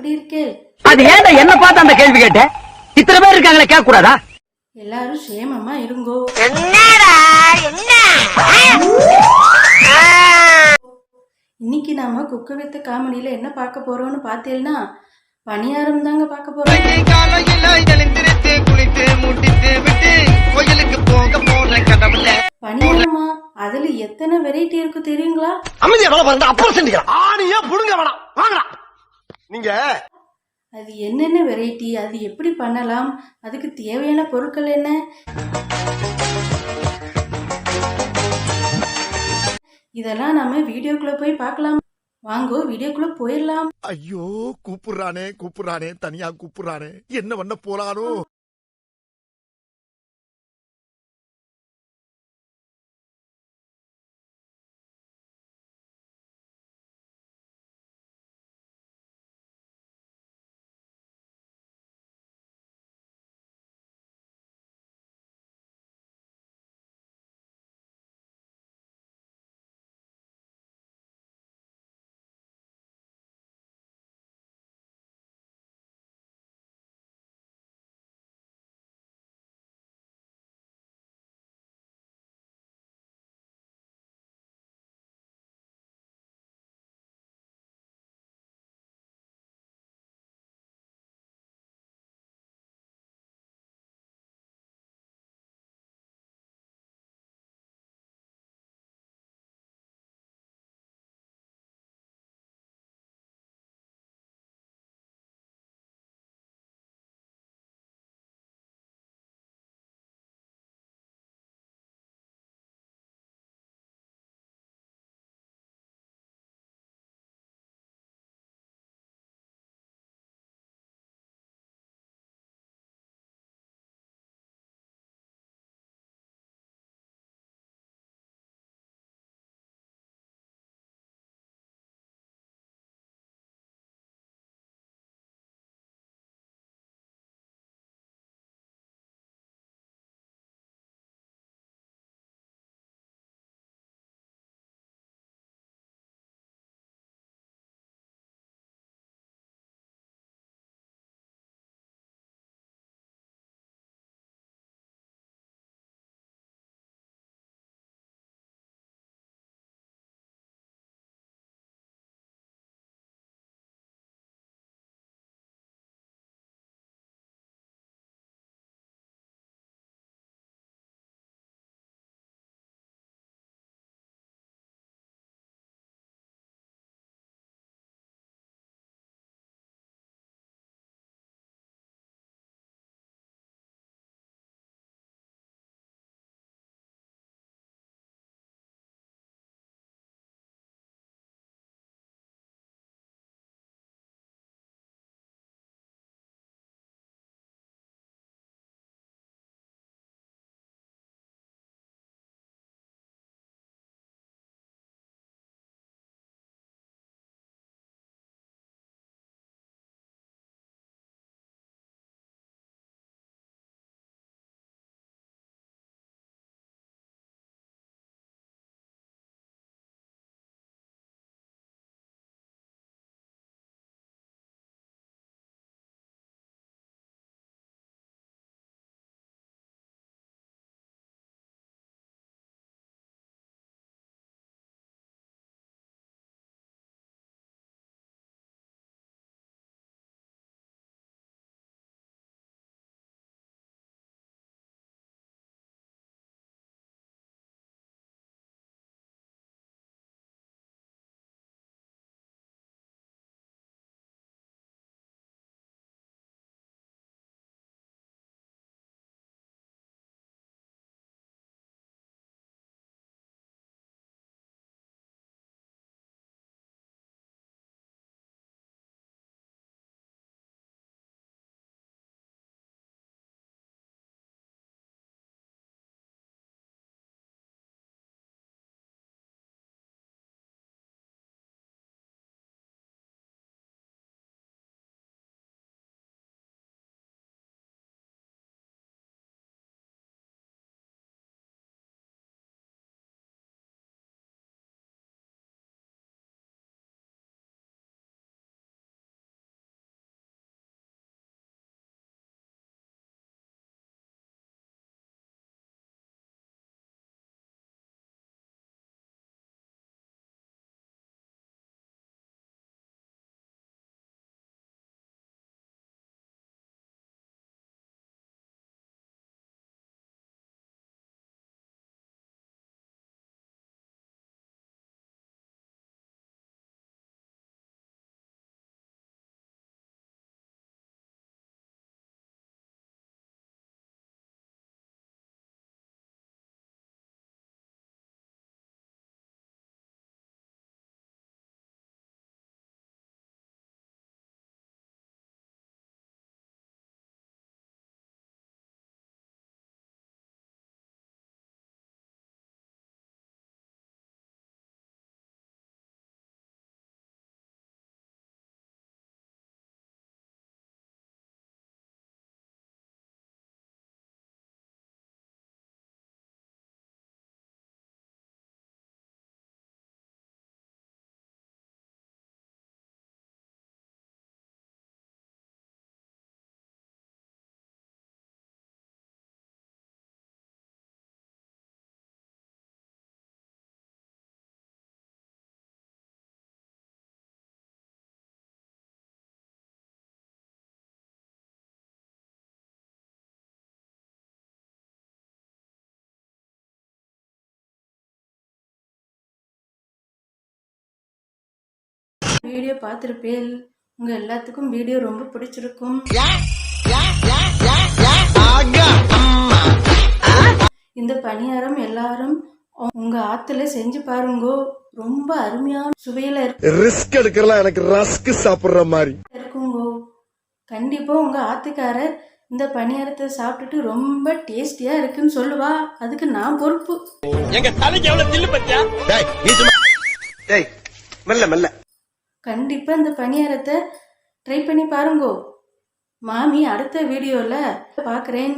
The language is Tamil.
எப்படி இருக்கே. அது ஏன்டா என்ன பார்த்து அந்த கேள்வி கேட்ட? இத்தனை பேர் இருக்காங்களே கேட்க கூடாதா எல்லாரும் சேமமா இருங்கோ. இன்னைக்கு நாம குக்கு வித்து காமெடியில என்ன பார்க்க போறோம்னு பார்த்தீங்கன்னா பணியாரம் தாங்க பார்க்க போறோம். பணியாரமா? அதுல எத்தனை வெரைட்டி இருக்கு தெரியுங்களா? அமைதியா வேலை பாருங்க அப்புறம் செஞ்சுக்கலாம் ஆணியே புடுங்க வேணாம். வாங்கடா. நீங்க? அது என்னென்ன வெரைட்டி அது எப்படி பண்ணலாம்? அதுக்கு தேவையான பொருட்கள் என்ன? இதெல்லாம் நாம வீடியோக்குள்ள போய் பார்க்கலாம். வாங்கோ வீடியோக்குள்ள போயிடலாம். ஐயோ கூப்பிடுறானே கூப்பிடுறானே தனியா கூப்பிடுறானே. என்ன பண்ண போறானோ? வீடியோ பார்த்துருப்பேன். உங்க எல்லாத்துக்கும் வீடியோ ரொம்ப பிடிச்சிருக்கும். ஆகா அம்மா. இந்த பணியாரம் எல்லாரும் உங்க ஆத்துல செஞ்சு பாருங்கோ. ரொம்ப அருமையான சுவையில இருக்கு- ரிஸ்க் எடுக்கிறலாம் எனக்கு ரஸ்க் சாப்பிடுற மாதிரி. இருக்குங்கோ. கண்டிப்பா உங்க ஆத்துக்காரர் இந்த பணியாரத்தை சாப்பிட்டுட்டு ரொம்ப டேஸ்டியா இருக்குன்னு சொல்லுவா. அதுக்கு நான் பொறுப்பு. டேய் மெல்ல மெல்ல. கண்டிப்பாக இந்த பணியாரத்தை ட்ரை பண்ணி பாருங்கோ. மாமி அடுத்த வீடியோவில் பார்க்குறேன்